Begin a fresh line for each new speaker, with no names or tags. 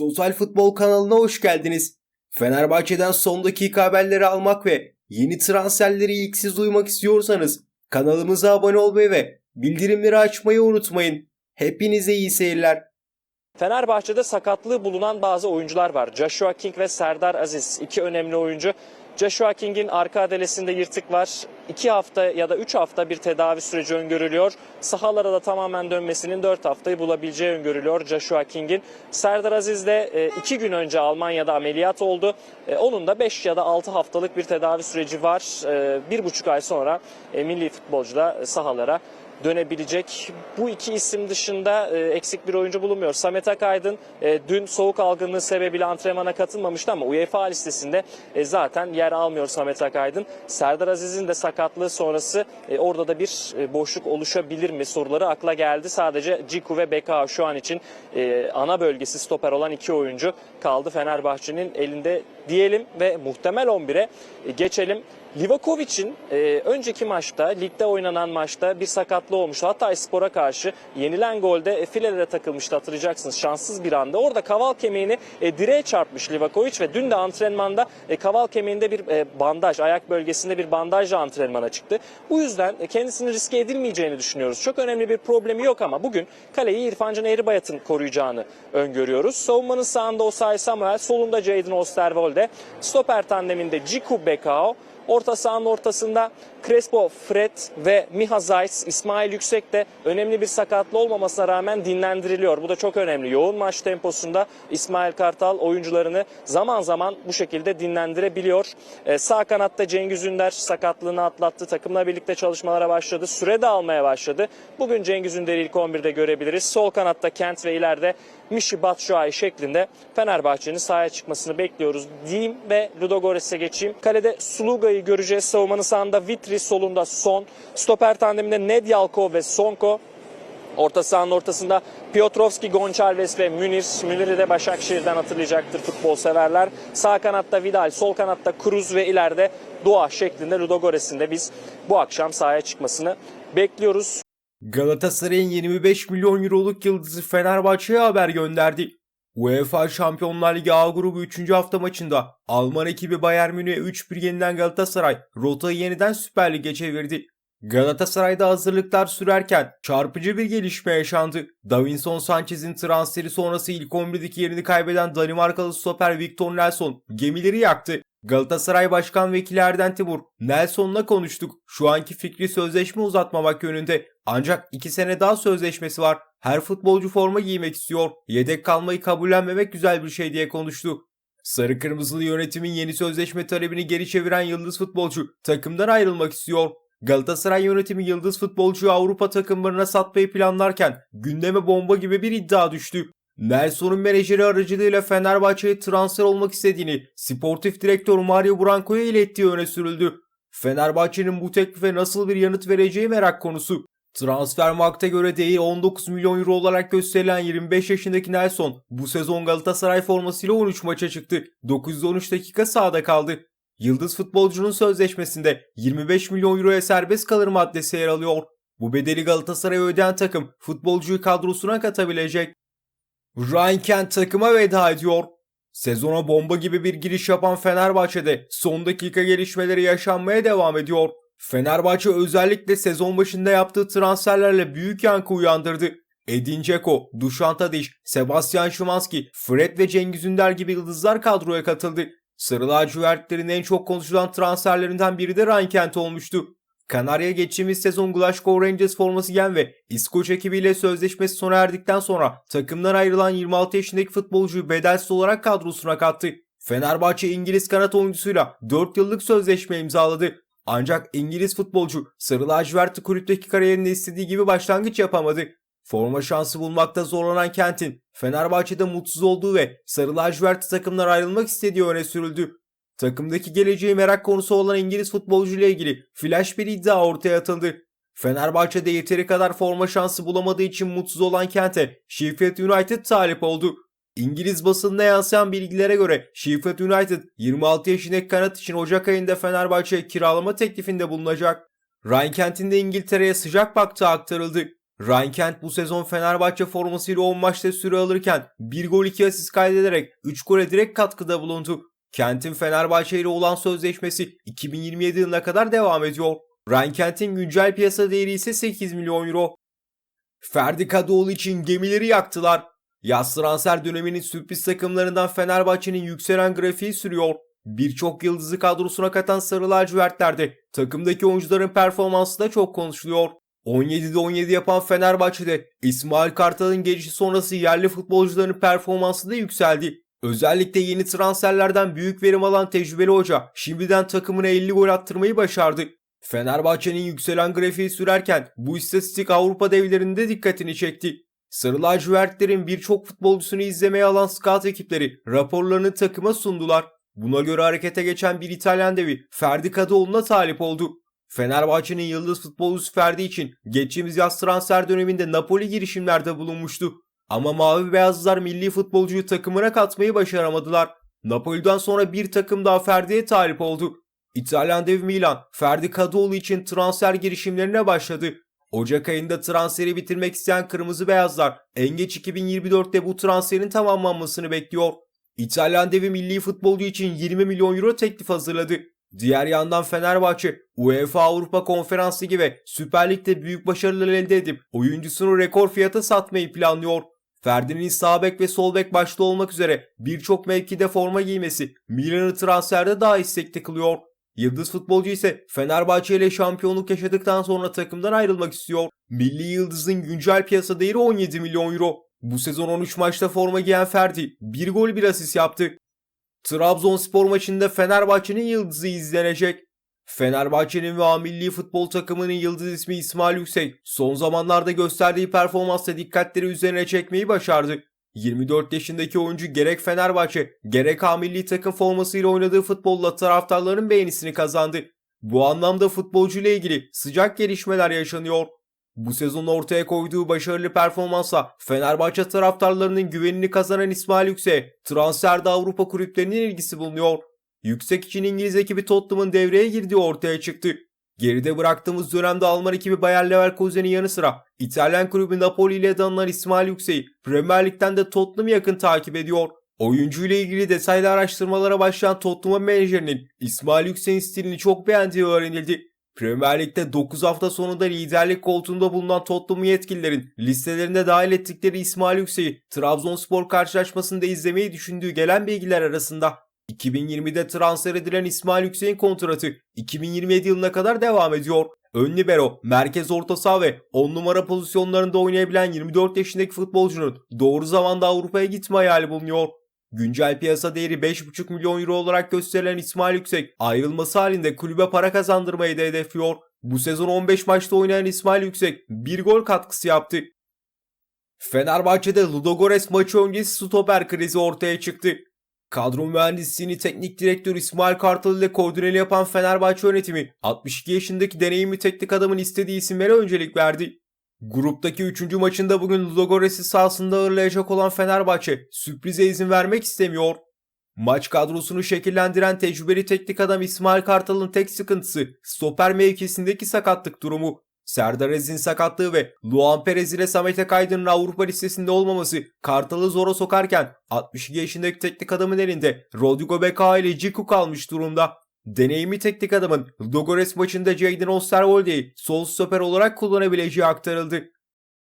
Total Futbol kanalına hoş geldiniz. Fenerbahçe'den son dakika haberleri almak ve yeni transferleri ilk siz duymak istiyorsanız kanalımıza abone olmayı ve bildirimleri açmayı unutmayın. Hepinize iyi seyirler.
Fenerbahçe'de sakatlığı bulunan bazı oyuncular var. Joshua King ve Serdar Aziz iki önemli oyuncu. Joshua King'in arka adelesinde yırtık var. 2 hafta ya da 3 hafta bir tedavi süreci öngörülüyor. Sahalara da tamamen dönmesinin 4 haftayı bulabileceği öngörülüyor Joshua King'in. Serdar Aziz de 2 gün önce Almanya'da ameliyat oldu. E, Onun da 5 ya da 6 haftalık bir tedavi süreci var. 1,5 ay sonra e, milli futbolcu da sahalara dönebilecek. Bu iki isim dışında e, eksik bir oyuncu bulunmuyor. Samet Akaydın e, dün soğuk algınlığı sebebiyle antrenmana katılmamıştı ama UEFA listesinde e, zaten yer almıyor Samet Akaydın. Serdar Aziz'in de sakatlığı sonrası e, orada da bir e, boşluk oluşabilir mi soruları akla geldi. Sadece Ciku ve Beka şu an için e, ana bölgesi stoper olan iki oyuncu kaldı Fenerbahçe'nin elinde diyelim ve muhtemel 11'e e, geçelim. Livakovic'in e, önceki maçta, ligde oynanan maçta bir sakatlığı olmuştu. Hatay Spor'a karşı yenilen golde e, filelere takılmıştı hatırlayacaksınız. Şanssız bir anda. Orada kaval kemiğini e, direğe çarpmış Livakovic ve dün de antrenmanda e, kaval kemiğinde bir e, bandaj, ayak bölgesinde bir bandajla antrenmana çıktı. Bu yüzden e, kendisini riske edilmeyeceğini düşünüyoruz. Çok önemli bir problemi yok ama bugün kaleyi İrfancan Eğribayat'ın koruyacağını öngörüyoruz. Savunmanın sağında Osay Samuel, solunda Jadon Osterwolde, stoper tandeminde Ciku Bekao, Orta sahanın ortasında Crespo, Fred ve Miha Zayt, İsmail Yüksek de önemli bir sakatlı olmamasına rağmen dinlendiriliyor. Bu da çok önemli. Yoğun maç temposunda İsmail Kartal oyuncularını zaman zaman bu şekilde dinlendirebiliyor. Ee, sağ kanatta Cengiz Ünder sakatlığını atlattı. Takımla birlikte çalışmalara başladı. Süre de almaya başladı. Bugün Cengiz Ünder'i ilk 11'de görebiliriz. Sol kanatta Kent ve ileride Mişi Batshuayi şeklinde Fenerbahçe'nin sahaya çıkmasını bekliyoruz diyeyim ve Ludogorets'e geçeyim. Kalede Suluga'yı göreceğiz. Savunmanın sağında Vitri, solunda Son. Stoper tandeminde Nedyalko ve Sonko. Orta sahanın ortasında Piotrowski, Gonçalves ve Münir. Münir'i de Başakşehir'den hatırlayacaktır futbol severler. Sağ kanatta Vidal, sol kanatta Cruz ve ileride Doğa şeklinde Ludogorets'in de biz bu akşam sahaya çıkmasını bekliyoruz.
Galatasaray'ın 25 milyon euroluk yıldızı Fenerbahçe'ye haber gönderdi. UEFA Şampiyonlar Ligi A grubu 3. hafta maçında Alman ekibi Bayern Münih'e 3-1 yenilen Galatasaray rotayı yeniden Süper Lig'e çevirdi. Galatasaray'da hazırlıklar sürerken çarpıcı bir gelişme yaşandı. Davinson Sanchez'in transferi sonrası ilk 11'deki yerini kaybeden Danimarkalı stoper Victor Nelson gemileri yaktı. Galatasaray Başkan Vekili Erden Timur, Nelson'la konuştuk. Şu anki fikri sözleşme uzatmamak yönünde. Ancak 2 sene daha sözleşmesi var. Her futbolcu forma giymek istiyor. Yedek kalmayı kabullenmemek güzel bir şey diye konuştu. Sarı Kırmızılı yönetimin yeni sözleşme talebini geri çeviren yıldız futbolcu takımdan ayrılmak istiyor. Galatasaray yönetimi yıldız futbolcuyu Avrupa takımlarına satmayı planlarken gündeme bomba gibi bir iddia düştü. Nelson'un menajeri aracılığıyla Fenerbahçe'ye transfer olmak istediğini sportif direktör Mario Branco'ya ilettiği öne sürüldü. Fenerbahçe'nin bu teklife nasıl bir yanıt vereceği merak konusu. Transfermarkt'a göre değeri 19 milyon euro olarak gösterilen 25 yaşındaki Nelson bu sezon Galatasaray formasıyla 13 maça çıktı. 913 dakika sahada kaldı. Yıldız futbolcunun sözleşmesinde 25 milyon euroya serbest kalır maddesi yer alıyor. Bu bedeli Galatasaray'a ödeyen takım futbolcuyu kadrosuna katabilecek. Ryan Kent takıma veda ediyor. Sezona bomba gibi bir giriş yapan Fenerbahçe'de son dakika gelişmeleri yaşanmaya devam ediyor. Fenerbahçe özellikle sezon başında yaptığı transferlerle büyük yankı uyandırdı. Edin Dzeko, Dušan Tadić, Sebastian Szymanski, Fred ve Cengiz Ünder gibi yıldızlar kadroya katıldı. Sarı lacivertlerin en çok konuşulan transferlerinden biri de Ryan Kent olmuştu. Kanarya geçtiğimiz sezon Glasgow Rangers forması giyen ve İskoç ekibiyle sözleşmesi sona erdikten sonra takımdan ayrılan 26 yaşındaki futbolcuyu bedelsiz olarak kadrosuna kattı. Fenerbahçe İngiliz kanat oyuncusuyla 4 yıllık sözleşme imzaladı. Ancak İngiliz futbolcu Sarı lacivertli kulüpteki kariyerinde istediği gibi başlangıç yapamadı. Forma şansı bulmakta zorlanan Kent'in Fenerbahçe'de mutsuz olduğu ve Sarı lacivertli takımdan ayrılmak istediği öne sürüldü. Takımdaki geleceği merak konusu olan İngiliz futbolcu ile ilgili flash bir iddia ortaya atıldı. Fenerbahçe'de yeteri kadar forma şansı bulamadığı için mutsuz olan Kent'e Sheffield United talip oldu. İngiliz basınına yansıyan bilgilere göre Sheffield United 26 yaşındaki kanat için Ocak ayında Fenerbahçe'ye kiralama teklifinde bulunacak. Ryan Kent'in de İngiltere'ye sıcak baktığı aktarıldı. Ryan Kent bu sezon Fenerbahçe formasıyla 10 maçta süre alırken 1 gol 2 asist kaydederek 3 gole direkt katkıda bulundu. Kent'in Fenerbahçe ile olan sözleşmesi 2027 yılına kadar devam ediyor. Ryan Kent'in güncel piyasa değeri ise 8 milyon euro. Ferdi Kadıoğlu için gemileri yaktılar. Yaz transfer döneminin sürpriz takımlarından Fenerbahçe'nin yükselen grafiği sürüyor. Birçok yıldızı kadrosuna katan Sarı Lacivertler'de takımdaki oyuncuların performansı da çok konuşuluyor. 17'de 17 yapan Fenerbahçe'de İsmail Kartal'ın gelişi sonrası yerli futbolcuların performansı da yükseldi. Özellikle yeni transferlerden büyük verim alan tecrübeli hoca şimdiden takımına 50 gol attırmayı başardı. Fenerbahçe'nin yükselen grafiği sürerken bu istatistik Avrupa devlerinde dikkatini çekti. Sarı lacivertlerin birçok futbolcusunu izlemeye alan scout ekipleri raporlarını takıma sundular. Buna göre harekete geçen bir İtalyan devi Ferdi Kadıoğlu'na talip oldu. Fenerbahçe'nin yıldız futbolcusu Ferdi için geçtiğimiz yaz transfer döneminde Napoli girişimlerde bulunmuştu. Ama Mavi Beyazlılar milli futbolcuyu takımına katmayı başaramadılar. Napoli'den sonra bir takım daha Ferdi'ye talip oldu. İtalyan dev Milan, Ferdi Kadıoğlu için transfer girişimlerine başladı. Ocak ayında transferi bitirmek isteyen Kırmızı Beyazlar en geç 2024'te bu transferin tamamlanmasını bekliyor. İtalyan devi milli futbolcu için 20 milyon euro teklif hazırladı. Diğer yandan Fenerbahçe, UEFA Avrupa Konferans Ligi ve Süper Lig'de büyük başarılar elde edip oyuncusunu rekor fiyata satmayı planlıyor. Ferdi'nin sağ bek ve sol bek başta olmak üzere birçok mevkide forma giymesi Milan'ı transferde daha istekli kılıyor. Yıldız futbolcu ise Fenerbahçe ile şampiyonluk yaşadıktan sonra takımdan ayrılmak istiyor. Milli Yıldız'ın güncel piyasa değeri 17 milyon euro. Bu sezon 13 maçta forma giyen Ferdi 1 gol 1 asist yaptı. Trabzonspor maçında Fenerbahçe'nin yıldızı izlenecek. Fenerbahçe'nin ve milli futbol takımının yıldız ismi İsmail Yüksek son zamanlarda gösterdiği performansla dikkatleri üzerine çekmeyi başardı. 24 yaşındaki oyuncu gerek Fenerbahçe gerek A milli takım formasıyla oynadığı futbolla taraftarların beğenisini kazandı. Bu anlamda futbolcu ile ilgili sıcak gelişmeler yaşanıyor. Bu sezon ortaya koyduğu başarılı performansla Fenerbahçe taraftarlarının güvenini kazanan İsmail Yüksek'e transferde Avrupa kulüplerinin ilgisi bulunuyor. Yüksek için İngiliz ekibi Tottenham'ın devreye girdiği ortaya çıktı. Geride bıraktığımız dönemde Alman ekibi Bayer Leverkusen'in yanı sıra İtalyan kulübü Napoli ile tanınan İsmail Yüksek'i Premier Lig'den de Tottenham yakın takip ediyor. Oyuncu ile ilgili detaylı araştırmalara başlayan Tottenham menajerinin İsmail Yüksek'in stilini çok beğendiği öğrenildi. Premier Lig'de 9 hafta sonunda liderlik koltuğunda bulunan Tottenham yetkililerin listelerinde dahil ettikleri İsmail Yüksek'i Trabzonspor karşılaşmasında izlemeyi düşündüğü gelen bilgiler arasında. 2020'de transfer edilen İsmail Yüksek'in kontratı 2027 yılına kadar devam ediyor. Ön libero, merkez orta saha ve 10 numara pozisyonlarında oynayabilen 24 yaşındaki futbolcunun doğru zamanda Avrupa'ya gitme hayali bulunuyor. Güncel piyasa değeri 5,5 milyon euro olarak gösterilen İsmail Yüksek ayrılması halinde kulübe para kazandırmayı da hedefliyor. Bu sezon 15 maçta oynayan İsmail Yüksek bir gol katkısı yaptı. Fenerbahçe'de Ludogorets maçı öncesi stoper krizi ortaya çıktı. Kadro mühendisliğini teknik direktör İsmail Kartal ile koordineli yapan Fenerbahçe yönetimi 62 yaşındaki deneyimli teknik adamın istediği isimlere öncelik verdi. Gruptaki 3. maçında bugün Ludogorets'i sahasında ağırlayacak olan Fenerbahçe sürprize izin vermek istemiyor. Maç kadrosunu şekillendiren tecrübeli teknik adam İsmail Kartal'ın tek sıkıntısı stoper mevkisindeki sakatlık durumu. Serdar Aziz'in sakatlığı ve Luan Perez ile Samet Akaydın'ın Avrupa listesinde olmaması Kartal'ı zora sokarken 62 yaşındaki teknik adamın elinde Rodrigo Beka ile Ciku kalmış durumda. Deneyimli teknik adamın Ludogorets maçında Jadon Osterwolde'yi sol stoper olarak kullanabileceği aktarıldı.